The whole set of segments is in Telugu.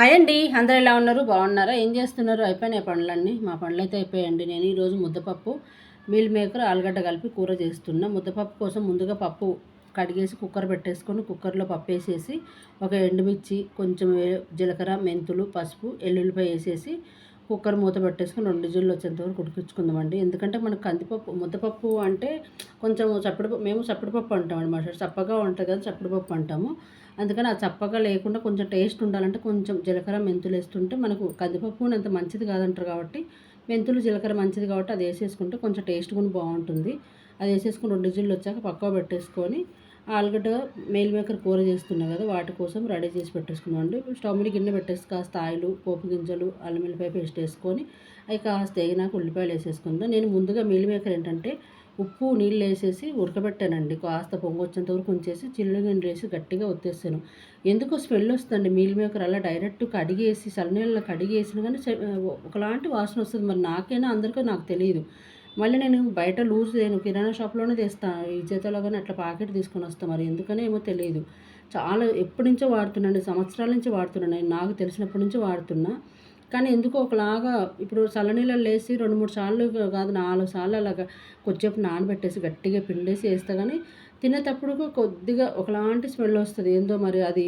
హాయ్ అండి. అందరు ఎలా ఉన్నారు? బాగున్నారా? ఏం చేస్తున్నారు? అయిపోయినాయి పనులన్నీ? మా పనులు అయితే అయిపోయాయండి. నేను ఈరోజు ముద్దపప్పు మీల్ మేకర్ ఆలుగడ్డ కలిపి కూర చేస్తున్నా. ముద్దపప్పు కోసం ముందుగా పప్పు కడిగేసి కుక్కర్ పెట్టేసుకొని కుక్కర్లో పప్పు వేసేసి ఒక ఎండుమిర్చి కొంచెం జీలకర్ర మెంతులు పసుపు ఎల్లుల్లిపాయ వేసేసి కుక్కర్ మూత పెట్టేసుకొని రెండు జిల్లు వచ్చేంతవరకు ఉడికించుకుందామండి. ఎందుకంటే మనకు కందిపప్పు ముద్దపప్పు అంటే కొంచెం చప్పడి మేము చప్పడిపప్పు అంటాం అనమాట చప్పగా ఉంటుంది కదా చప్పడిపప్పు అంటాము. అందుకని ఆ చప్పగా లేకుండా కొంచెం టేస్ట్ ఉండాలంటే కొంచెం జీలకర్ర మెంతులు వేస్తుంటే మనకు కందిపప్పు అంత మంచిది కాదంటారు కాబట్టి మెంతులు జీలకర్ర మంచిది కాబట్టి అది వేసేసుకుంటే కొంచెం టేస్ట్ కూడా బాగుంటుంది. అది వేసేసుకుని రెండు జిల్లు వచ్చాక పక్కకు పెట్టేసుకొని ఆలుగడ్డ మేల్ మేకర్ కూర చేస్తున్నాం కదా వాటి కోసం రెడీ చేసి పెట్టేసుకున్నాం అండి. స్టవ్ మీద గిన్నె పెట్టేసి కాస్త ఆయిల్ పోపు గింజలు అల్లం వెల్లిపాయ పేస్ట్ వేసుకొని అవి కాస్త ఎగినాక ఉల్లిపాయలు వేసేసుకుందాం. నేను ముందుగా మీల్ మేకర్ ఏంటంటే ఉప్పు నీళ్ళు వేసేసి ఉడకబెట్టానండి. కాస్త పొంగొచ్చేంత వరకు ఉంచేసి చిల్లుగిండి వేసి గట్టిగా ఒత్తేస్తాను. ఎందుకో స్మెల్ వస్తుందండి మీల్ మేకర్ అలా డైరెక్ట్ కడిగేసి చల్లనీళ్ళలో కడిగేసిన కానీ ఒకలాంటి వాసన వస్తుంది. మరి నాకైనా అందరికీ నాకు తెలియదు. మళ్ళీ నేను బయట లూజ్ నేను కిరాణా షాప్లోనే తెస్తాను ఈ చేతలో కానీ అట్లా ప్యాకెట్ తీసుకొని వస్తాను మరి. ఎందుకనే ఏమో తెలియదు. చాలా ఎప్పటి నుంచో వాడుతున్నాను. సంవత్సరాల నుంచి వాడుతున్నాను. నేను నాకు తెలిసినప్పటి నుంచి వాడుతున్నా. కానీ ఎందుకో ఒకలాగా ఇప్పుడు చల్లనీళ్ళలో వేసి రెండు మూడు సార్లు కాదు నాలుగు సార్లు అలాగా కొద్దిసేపు నానబెట్టేసి గట్టిగా పిండేసి వేస్తా. కానీ తినేటప్పుడు కొద్దిగా ఒకలాంటి స్మెల్ వస్తుంది. ఏందో మరి అది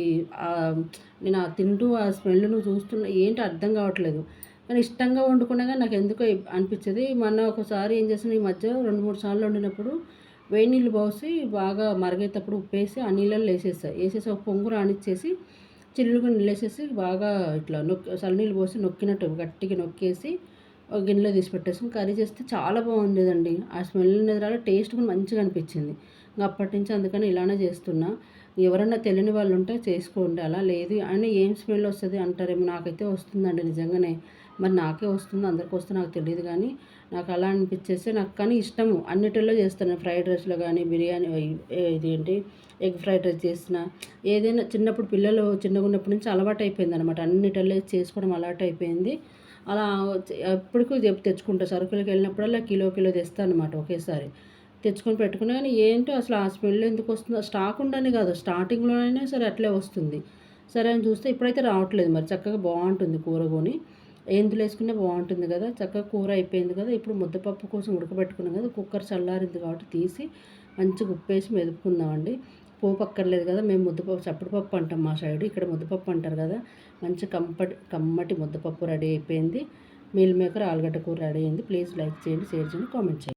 నేను తింటూ ఆ స్మెల్ను చూస్తున్నా ఏంటి అర్థం కావట్లేదు. కానీ ఇష్టంగా వండుకున్నా కానీ నాకు ఎందుకో అనిపించేది. మొన్న ఒకసారి ఏం చేసిన ఈ మధ్య రెండు మూడు సార్లు వండినప్పుడు వేడి నీళ్ళు పోసి బాగా మరిగేటప్పుడు ఉప్పేసి ఆ నీళ్ళల్లో వేసేసా. వేసేసి ఒక పొంగు రానిచ్చేసి చిల్లుగా నీళ్ళేసేసి బాగా ఇట్లా నొక్కి చల్లనీళ్ళు పోసి నొక్కినట్టు గట్టిగా నొక్కేసి ఒక గిన్నెలో తీసి పెట్టేసి. కర్రీ చేస్తే చాలా బాగుండేదండి. ఆ స్మెల్ అనేది టేస్ట్ కూడా మంచిగా అనిపించింది. ఇంకా అప్పటి నుంచి అందుకని ఇలానే చేస్తున్నా. ఎవరన్నా తెలియని వాళ్ళు ఉంటే చేసుకోండి అలా లేదు. అని ఏం స్మెల్ వస్తుంది అంటారేమో నాకైతే వస్తుందండి నిజంగానే. మరి నాకే వస్తుంది అందరికి వస్తే నాకు తెలియదు కానీ నాకు అలా అనిపించేస్తే నాకు కానీ ఇష్టము. అన్నిటిలో చేస్తాను. ఫ్రైడ్ రైస్లో కానీ బిర్యానీ ఇది ఏంటి ఎగ్ ఫ్రైడ్ రైస్ చేసిన ఏదైనా చిన్నప్పుడు పిల్లలు చిన్నగా ఉన్నప్పటి నుంచి అలవాటు అయిపోయింది అనమాట అన్నిటిలో చేసుకోవడం అలవాటు అయిపోయింది. అలా ఎప్పటికూ తెచ్చుకుంటా. సరుకులకు వెళ్ళినప్పుడల్లా కిలో కిలో తెస్తాను అనమాట ఒకేసారి. తెచ్చుకొని పెట్టుకున్నా కానీ ఏంటో అసలు ఆ స్మెల్ ఎందుకు వస్తుందో స్టాక్ ఉండని కాదు. స్టార్టింగ్లోనైనా సరే అట్లే వస్తుంది. సరే అని చూస్తే ఇప్పుడైతే రావట్లేదు మరి. చక్కగా బాగుంటుంది కూర కొని ఏందులు వేసుకునే బాగుంటుంది కదా. చక్కగా కూర అయిపోయింది కదా. ఇప్పుడు ముద్దపప్పు కోసం ఉడకబెట్టుకున్నాం కదా. కుక్కర్ చల్లారింది కాబట్టి తీసి మంచిగా ఉప్పేసి మెదుపుకుందామండి. పోపు అక్కర్లేదు కదా మేము ముద్దపప్పు చప్పటిపప్పు అంటాం మా సైడు. ఇక్కడ ముద్దపప్పు అంటారు కదా మంచి కంపటి కమ్మటి ముద్దపప్పు రెడీ అయిపోయింది. మీల్ మేకర్ ఆలుగడ్డ కూర రెడీ అయింది. ప్లీజ్ లైక్ చేయండి షేర్ చేయండి కామెంట్ చేయండి.